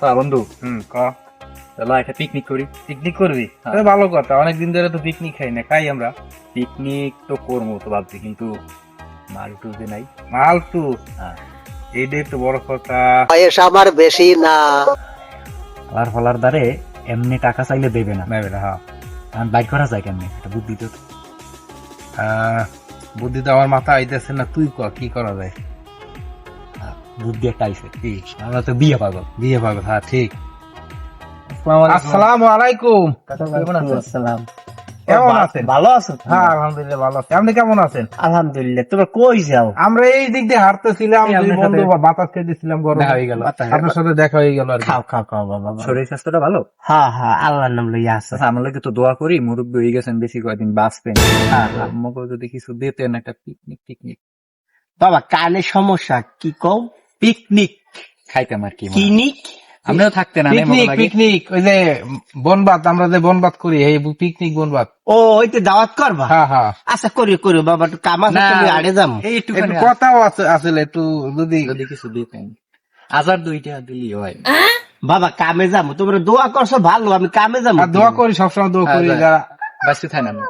তা বন্ধু। হুম ক? চলো একটা পিকনিক করি। পিকনিক করবি? হ্যাঁ। আরে ভালো কথা অনেকদিন ধরে তো পিকনিক খাই না খাই আমরা। পিকনিক তো করব তো ভাবছি কিন্তু মাল টুলতে নাই। মালটু হ্যাঁ। এইটাই তো বড় কথা। বয়স আমার বেশি না। আর ফলার দ্বারে এমনি টাকা চাইলে দেবে না। নেবে না হ্যাঁ। কারণ বাইক করা যায় কেমনি? এটা বুদ্ধি তো। আহ, বুদ্ধি তো আমার মাথা আইতেছে না তুই ক কি করা যায়? বুদ্ধি একটা আইসে কি আমরা তো বিয়ে পাগল বিয়ে পাবে হ্যাঁ ঠিক। আসসালামু আলাইকুম। আসসালাম কেমন আছেন? ভালো আছো হ্যাঁ আলহামদুলিল্লাহ ভালো আছি। আপনি কেমন আছেন? আলহামদুলিল্লাহ তোমরা কই যাও? আমরা এই দিক দিয়ে হাঁটতেছিলাম দুই বন্ধু বাতাস খেতেছিলাম গরম। হয়ে গেল। আপনার সাথে দেখা হয়ে গেল আর খাও খাও খাও বাবা বাবা। শরীর স্বাস্থ্যটা ভালো? হ্যাঁ হ্যাঁ আল্লাহর নাম লইয়া আছে। আচ্ছা আমার লাগে তো দোয়া করি মুরব্বী হয়ে গেছেন বেশি কয়েকদিন বাঁচবেন। হ্যাঁ, হ্যাঁ। আমাকে যদি কিছু দিতেন একটা পিকনিক পিকনিক বাবা কানে সমস্যা কি কও? পিকনিক খাইতাম আর কি কিনিক আমরাও থাকতেন না পিকনিক পিকনিক ওই যে বনবাত আমরা যে বনবাত করি এই পিকনিক বনবাত ও ওইতে দাওয়াত করবা? হ্যাঁ হ্যাঁ। আচ্ছা করি করি বাবা একটু কাম আছে তুমি আড়ে যাম একটু কথাও আছে আসলে একটু যদি যদি কিছু দিতেন হাজার দুইটা দিলি হয়। বাবা কামে যাব। তোমরা দোয়া করছ ভালো আমি কামে যাব। দোয়া করি সবসময় দোয়া করি হ্যাঁ, যারা বাঁচতে থাকে না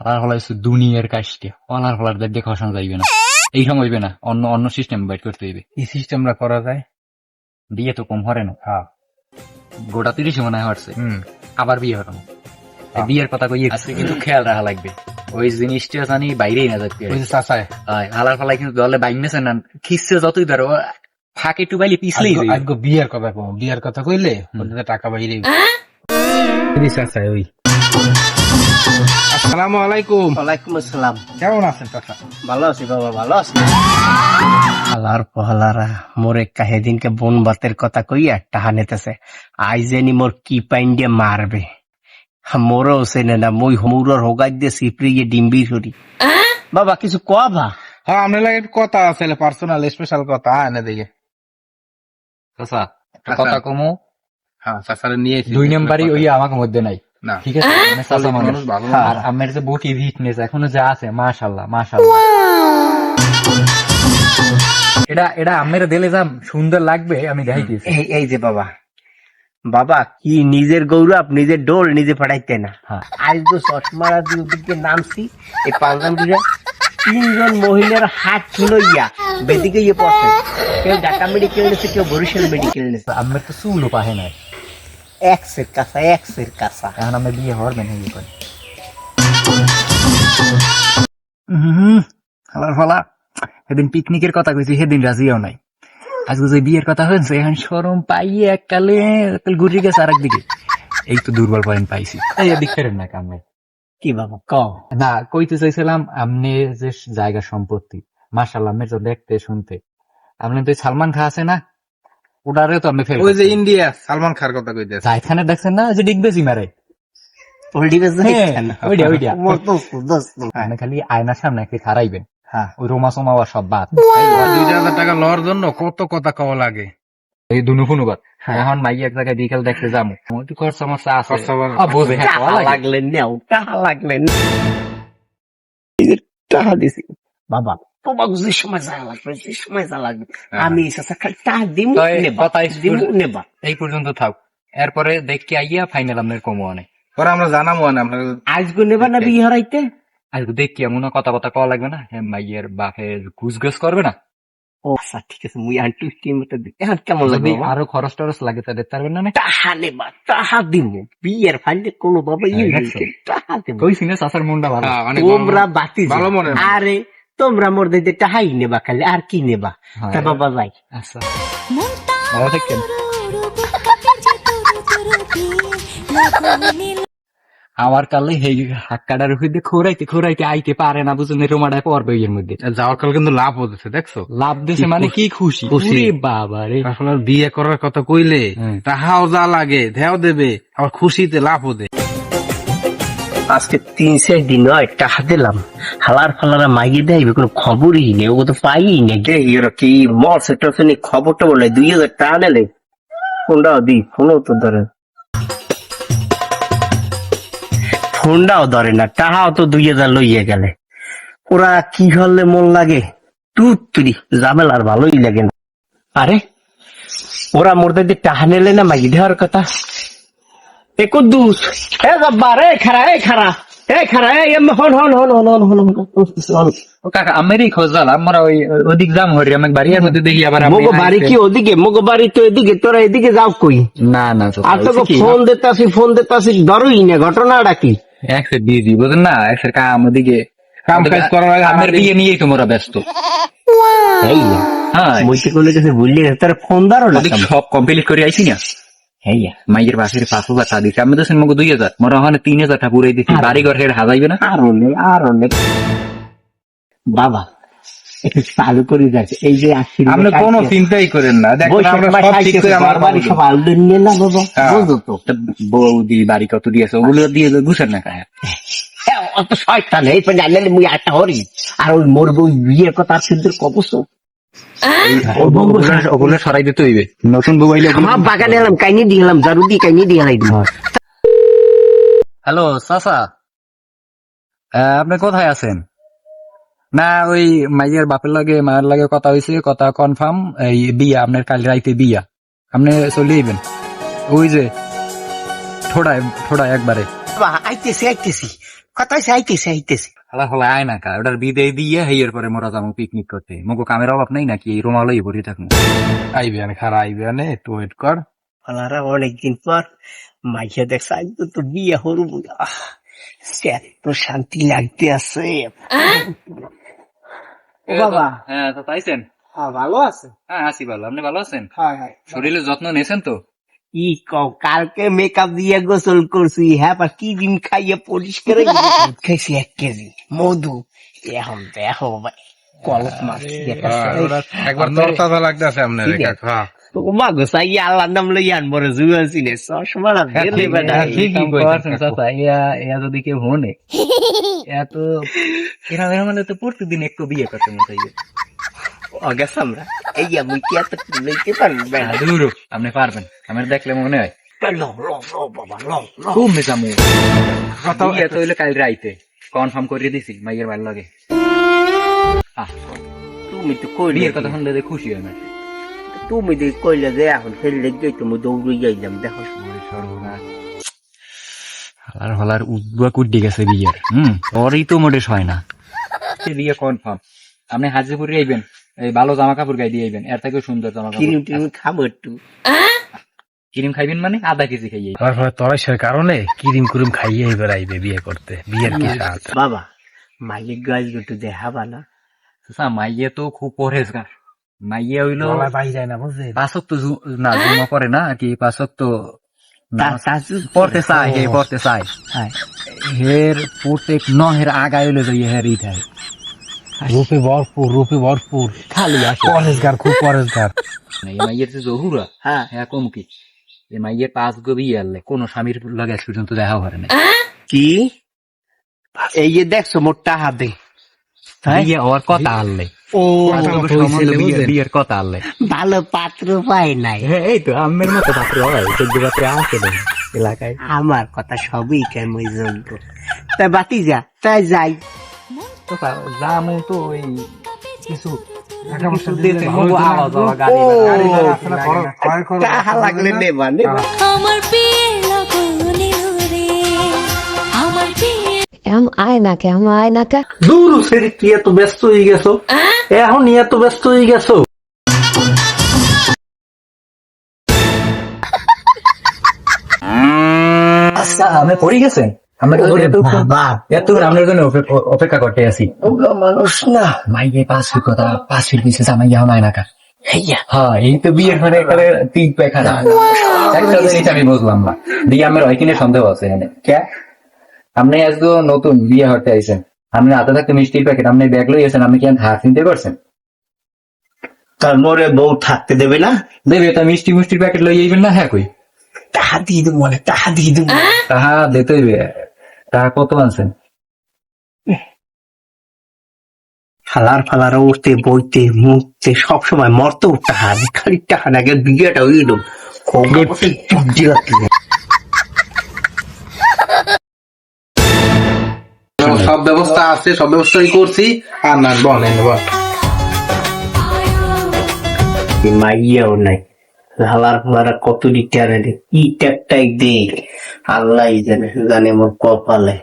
হালার হলা হচ্ছে দুনিয়ার কাজটি। অনার হলার দেখে খসানো যাইবে না। এই সময় হইবে না অন্য অন্য সিস্টেম বাইট করতে হইবে। এই সিস্টেমটা করা যায়? বিয়ে তো কম হরে না। হ্যাঁ। গোটা তিরিশে মনে হয় হচ্ছে হুম। আবার বিয়ে হতো হ্যাঁ। বিয়ের কথা কই আজকে কিন্তু খেয়াল রাখা লাগবে। ওই জিনিসটা জানি বাইরেই না যাচ্ছে ওই যে চাচায়। হালার ফালাই কিন্তু দলে বাইনেছে না। খিসছে যতই ধরো ফাঁকে একটু বাইলে পিছলেই আজকে- বিয়ের কথা কম বিয়ের কথা কইলে টাকা বাইরে চাচায় ওই। আসসালামু আলাইকুম। ওয়ালাইকুম আসসালাম। কেমন আছেন চাচা? ভালো আছি বাবা ভালো আছি। আলার পহলারা মোরে কাহে দিনকে বন বাতের কথা কইয়া টাহা নেতেছে। আই জানি মোর কি পাইন দিয়ে মারবে। মোরও সেনে না মই হমুরর হোগাই দিয়ে সিপড়ি গিয়ে ডিম্বি করি। বাবা কিছু কয়া ভা হ্যাঁ আপনার লাগে কথা আছে পার্সোনাল স্পেশাল কথা এনে দিকে চাচা, একটা। কথা কমো। হ্যাঁ চাচারে নিয়ে দুই নাম্বারই ওই আমাকে মধ্যে নাই। না ঠিক আছে মানে চাচা মানুষ। মানুষ ভালো আর আমার যে বটি ফিটনেস এখনও যা আছে মাশাল্লাহ মাশাল্লাহ এটা এটা আমের দিলে যা সুন্দর লাগবে আমি দেখাইতেছি। এই এই যে বাবা। বাবা কি নিজের গৌরব নিজের ডোল নিজে ফাটাইতে না। হ্যাঁ। আজ তো চশমারা নামছি এই পাঞ্জাবিরা তিনজন মহিলার হাত লইয়া বেদিকে ইয়ে পড়ছে কেউ ঢাকা মেডিকেল নিয়েছে কেউ বরিশাল মেডিকেল নিয়েছে আমের তো চুলও পাহে নাই। এক্সের কাছা এক্সের এখন আমরা বিয়ে হওয়ার মেনে ইয়ে করি হুম হালার ফালা। সেদিন পিকনিকের কথা কইছি সেদিন রাজিও নাই। আজকে যে বিয়ের কথা হয়েছে এখন সরম পাইয়ে এককালে এককাল ঘুরে গেছে আর একদিকে এই তো দুর্বল পয়েন্ট পাইছি। এই এদিক ফেরেন না কামে কি বাবা ক না কইতে চাইছিলাম আপনি যে জায়গা সম্পত্তি মার্শাল্লাহ আপনি তো দেখতে শুনতে। আপনি তো সালমান খা আছে না? ওটারে তো আপনি ফেল ওই যে ইন্ডিয়া সালমান খার কথা কইতেছে। যাইখানে দেখছেন না যে ডিগবেজি মারে। পোল্ট্রি হ্যাঁ, ওইটা, ওইটা। দোস্ত আপনি খালি আয়নার সামনে একটু খারাইবেন হ্যাঁ। ওই রোমা সোমা আর সব বাদ দুই হাজার টাকা লওয়ার জন্য কত কথা কওয়া লাগে। এই দুনু ফুনুবার হ্যাঁ। এখন মাই এক জায়গায় বিকেল দেখতে যাব। একটু খরচ সমস্যা আছে। বোঝে হ্যাঁ, কওয়া লাগে। লাগলেন নেও টাহা লাগলেন এই যে টাহা দিছি। বাবা যে সময় যা লাগবে যে সময় যা লাগবে আমি এসে খালি দিম তো এই নেবা দিম নেবা এই পর্যন্ত থাক এরপরে দেখতে আইয়া ফাইনাল আপনার কমো অনেক পরে আমরা জানাব না আপনার আজকে নেবা না বিয়ে হারাইতে আর দেখি এমন কথা কথা কওয়া লাগবে না মাইয়ের বাপের ঘুষ করবে না ও আচ্ছা ঠিক আছে মুই আন্টু টিম মতো দিই এখন কেমন লাগবে? আরও খরচ টরচ লাগে তা দেখতে পারবেন না না? টাহা নেবা টাহা দিম বিয়ের ফাইলে কোনো বাবা ইয়ে টাহা দেব কইছি না চাচার মনটা ভালো অনেক তোমরা বাতি ভালো মনে আরে তোমরা মোর দিতে টাহাই নেবা খালি আর কি নেবা? হ্যাঁ। তা বাবা যাই। আচ্ছা। ভালো থাকেন আমার কালে হেই হাক্কাটার উপরে খোরাইতে খোরাইতে আইতে পারে না বুঝুন রোমাটায় পড়বে এর মধ্যে। যাওয়ার কাল কিন্তু লাভ হতেছে দেখছ? লাভ দেশে মানে কি খুশি খুশি। বাবা রে। আসলে বিয়ে করার কথা কইলে হুম। তাহাও যা লাগে দেও দেবে আবার খুশিতে লাভ হতে। আজকে তিন চার দিন হয় টাকা দিলাম। হালার ফালারা মাইয়ে দেয় কোনো খবরই নেই ও তো পাই নেই। গে এরা কি মরছে টরছে নেই খবরটা বলে দুই হাজার টাকা নিলে ফোনটাও দি ফোনও তো ধরে। ফোনটাও ধরে না টাকাও তো দুই হাজার লইয়ে গেলে। ওরা কি হলে মন লাগে? তুই তুই ঝামেলার ভালোই লাগে না। আরে ওরা মোর দাদি টাহা নিলে না মাগি দেওয়ার কথা? এ কুদ্দুস এ জব্বার এ খারা এ খারা এ খারা এ এম হন হন হন হন হন হন হন কাকা আমেরই খোঁজ আমরা ওই ওদিক যাম হরি আমি বাড়ির মধ্যে দেখি আবার মগো বাড়ি কি ওদিকে? মগো বাড়ি তো এদিকে তোরা এদিকে যাও কই? না না আর তোকে ফোন দিতাছি ফোন দিতাছি ধরুই না ঘটনাটা কি? একসে বিজি বুঝেন না? একসের কাম ওদিকে। কাম কাজ করার আগে আমের আমাদের- বিয়ে নিয়েই তোমরা ব্যস্ত। হ্যাঁ করলে কাছে তোর ফোন সব কমপ্লিট করে আইছি না? মাইয়ের পাশের পাঁচ হাজার টাকা দিচ্ছে আমি তো শুনব দুই হাজার। মোরা ওখানে তিন হাজার টাকা পুরাই দিচ্ছি বাড়ি ঘর হেড হাজাইবে না? আর অনেক আর অনেক বাবা একটু চালু করে যাচ্ছে এই যে আপনি কোনো চিন্তাই করেন না। দেখেন আমরা সব ঠিক করে আমার বাড়ি সব আলু নিয়ে না বাবা? হ্যাঁ। বৌদি বাড়ি কত দিয়েছে? ওগুলো দিয়ে বুঝেন না কায় হ্যাঁ, অত শয়তান এই পর্যন্ত জানলে মুই একটা হরি। আর ওই মোর বই বিয়ের কথা সিদ্ধর কবস ওগুলো- ওগুলো সরাই দিতে হইবে। নতুন বউ আইলে ওগুলো- আমার বাগানে এলাম কাইনি দিয়ে এলাম জারু দিয়ে কাইনি দিয়ে এলাম। হ্যালো চাচা আপনি কোথায় আছেন? না ওই মাইয়ের বাপের লাগে মায়ের লাগে কথা হয়েছে কথা কনফার্ম এই বিয়া আপনার কাল রাইতে বিয়া। আপনি চলে আইবেন। ওই যে ঠোড়ায় ঠোড়ায় একবারে। আইতেছি আইতেছি। কথা হয়েছে আইতেছি আইতেছি। হালা হালা আয় না কা ওটার বিদে দিয়ে হেয়ের পরে মোরা যাব পিকনিক করতে। মগো কামের অভাব নাই নাকি? এই রোমালই ভরে থাকুন। আইবেন খারা আইবেন একটু ওয়েট কর। অনেকদিন পর দেখছে আজ তো তো বিয়ে এত শান্তি লাগতে আছে। বাবা। হ্যাঁ তো পাইছেন হ্যাঁ ভালো আছে। হ্যাঁ আছি ভালো। আপনি ভালো আছেন? হ্যাঁ হ্যাঁ। শরীরের যত্ন নিয়েছেন তো? ই কও? কালকে মেকআপ দিয়ে গোসল করছি হ্যাঁ বা কি দিন খাইয়ে পরিষ্কার হয়ে খাইছি এক কেজি মধু। এখন দেখো ভাই কলস মাছ একবার তরতাজা লাগতেছে আপনার। হ্যাঁ গোসাই আল্লাহর নাম লই আন বড় জুয়ান সিনে চশমা না হ্যাঁ, বেটা ঠিকই কইছেন, চাচা, ইয়া- ইয়া যদি কেউ হনে, ইয়া তো এরা এরা মানে তো প্রতিদিন একটু বিয়ে করতে মন চাইবে। অগাস আমরা। এই আমি কি এত লইতে পারব? আর দূর, আপনি পারবেন। আমার দেখলে মনে হয়। খুব মেজামু বিয়ে তো হইলে কাল রাইতে। কনফার্ম করে দিছি মাইয়ের লাগে। তুমি তো কইলে বিয়ের কথা শুনলে খুশি হয় না। তুমি তো কইলে যে এখন খেললে গিয়ে তুমি দৌড়ে যাইলাম দেখো। হালার হালার উদ্বা কুড্ডি গেছে বিয়ের হুম? ওরই তো মোটেশ হয় না। বিয়ে কনফার্ম। আপনি হাজিপুরে আইবেন। এই ভালো জামা কাপড় গাই দিয়ে আইবেন। এর থেকেও সুন্দর জামা কিরিম কাপড় খাব একটু। ক্রিম খাইবেন মানে আধা কেজি খাইয়ে তারপরে তরাইশের কারণে কিরিম কুরিম খাইয়ে এবার আইবে বিয়ে করতে। বিয়ের কি স্বাদ? বাবা মালিক গাছ একটু দেখাবা না। আচ্ছা মাইয়ে তো খুব পরেজগার। মাইয়ে হইল পাই যায় না বুঝলি? পাঁচক তো না জুমা করে না কি পাঁচক তো পড়তে চায় হে পড়তে চায়। হ্যাঁ। হের প্রত্যেক নহের আগায় হইলে যাই হের ই থাকে রূপে ভরপুর রূপে ভরপুর। খালি আসো পরেশগার খুব পরেশগার। এই মাইয়ের যে জহুরা হ্যাঁ হ্যাঁ কম কি? এই মাইয়ের পাঁচ গো বিয়ে আনলে কোন স্বামীর লাগে পর্যন্ত দেখা করে না কি? এই যে দেখছ বিয়ে ওর কথা আনলে। ও বিয়ের কথা আনলে। ভালো পাত্র পাই নাই। এই তো আমের মতো পাত্র হয় পাত্রে আছে এলাকায়। আমার কথা সবই কেমন জানতো তাই বাতি যা তাই যাই। তো জামু তো ওই কিছু আমার বিয়ে আয় না কে আয় না কে দূর সেরি তুই এত ব্যস্ত হয়ে গেছো এখন এত ব্যস্ত হয়ে গেছো আচ্ছা আপনি পড়ে গেছেন আমরা তো এতক্ষণ- বাবা। এতক্ষণ আপনার জন্য অপেক্ষা করতে আছি। ওগুলো মানুষ না। মাইয়ে পাঁচ কথা পাঁচ ফিট পিছিয়ে জামাই যাওয়া নাই না হ্যাঁ এই তো বিয়ের মানে এখানে তিন পেখানা একটা জিনিস আমি বুঝলাম না। দিয়ে আমার হয় কিনা সন্দেহ আছে এখানে। কে আপনি আজকে নতুন বিয়ে হতে আইছেন। আপনি হাতে থাকতে মিষ্টির প্যাকেট আপনি ব্যাগ লই আছেন আপনি কি হাত চিনতে পারছেন? তার মোরে বউ থাকতে দেবে না? দেবে তা মিষ্টি মিষ্টির প্যাকেট লই আইবেন না হ্যাঁ কই? টাহা দিয়ে দেবো মানে টাহা দিয়ে দেবো। তাহা দিতে তাহা কত আনছেন ফালার ফালার উঠতে বইতে মুখতে সবসময় মরতেও টাহা আমি খালি না আগে বিয়েটা হয়ে দেবো সব ব্যবস্থা আছে সব ব্যবস্থাই করছি আর না বলেন বল। মাইয়াও নাই। হালার ফালারা কত রিটারে দে কি ট্যাকটাই দে। আল্লাহ জানে জানে মোর কপালে।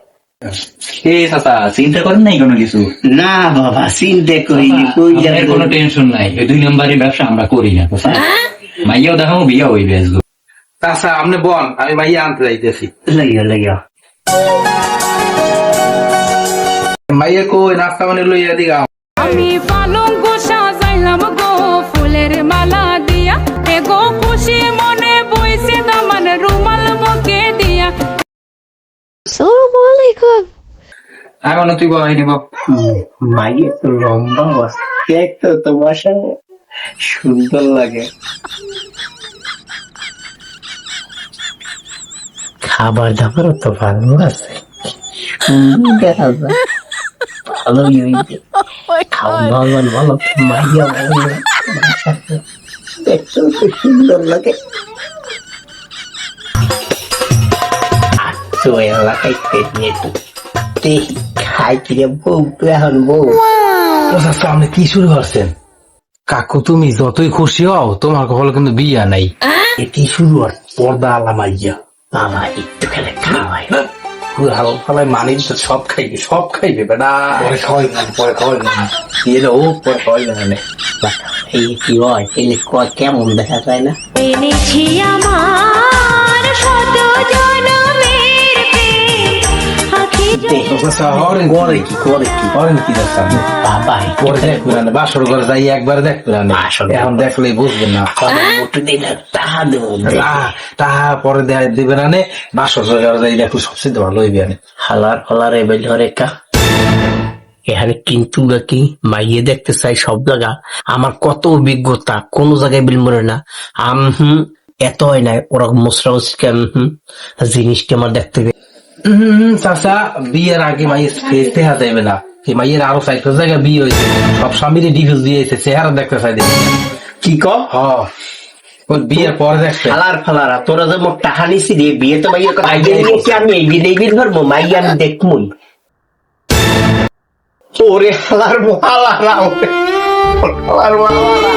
চিন্তা করেন নাই কোনো কিছু? না বাবা চিন্তা করিনি কই আপনার যাবে কোনো টেনশন নাই। এই দুই নম্বরের ব্যবসা আমরা করি না চাচা। মাইয়াও দেখাবো বিয়া আপনি বল আমি মাইয়া আনতে যাইতেছি। মাইয়া কই নাস্তা মানে লইয়া দিগা আমি পালঙ্ক আসসালামু আলাইকুম এখন তুই বল নিব মাইয়ে তো লম্বা বাস দেখ তো তোমার সঙ্গে সুন্দর লাগে খাবার দাবারও তো ভালো আছে সুন্দর দেখা যায় ভালোই হইবে খাওয়া দাওয়া ভালো মাইয়া ভালো দেখতেও তো সুন্দর লাগে আর তো এলাকায় পেয়ে দেখি খাই কিরে বউ তুই এখন বউ চাচা আপনি কি শুরু করছেন কাকু তুমি যতই খুশি হও তোমার কপালে কিন্তু বিয়া নাই এটি শুরু আর পর্দা আলা মাইয়া বাবা একটু খেলে খাওয়াই হাল ফালাই মানি তো সব খাইবে সব খাইবে বেটা পরে খাওয়াই না পরে খাওয়াই না ও পরে খাওয়াই না এই কি হয় কেমন দেখা যায় না? আখি চাচা হরেন করে কি করে কি হরেন কি দেখছেন বাবা পরে দেখবেন না বাসর ঘরে যাই একবার দেখবেন না বাসর ঘরে। এখন দেখলেই বুঝবেন না মোটু দিন তাহা দেবো আহ, তাহা পরে দেয়া- দিবে না নে বাসর ঘরে যাই একটু সবচেয়ে ভালো হইবে না হালার ফালার এবার ধরে কা এখানে কিন্তু নাকি মাইয়ে দেখতে চাই সব জায়গা আমার কত অভিজ্ঞতা কোন জায়গায় বিল মরে না আম হুম এত হয় না ওরকম হুম জিনিসটা আমার দেখতে চাচা বিয়ের আগে মাইয়ের ফেস দেখা যাবে না। এই মাইয়ের আরও চারটা জায়গায় বিয়ে হয়েছে। সব স্বামীর ডিভোর্স দিয়েছে চেহারা দেখতে চাই কি ক হ। বিয়ের পরে দেখতে। ফালার ফালারা তোরা যে মোট টাকা নিছি রে বিয়ে তো মাইয়ের কথা আমি এই বিয়ে বিয়ে ধরবো? মাইয়া আমি দেখমুই। ওরে হালার হালারা ওরে হালার হালারা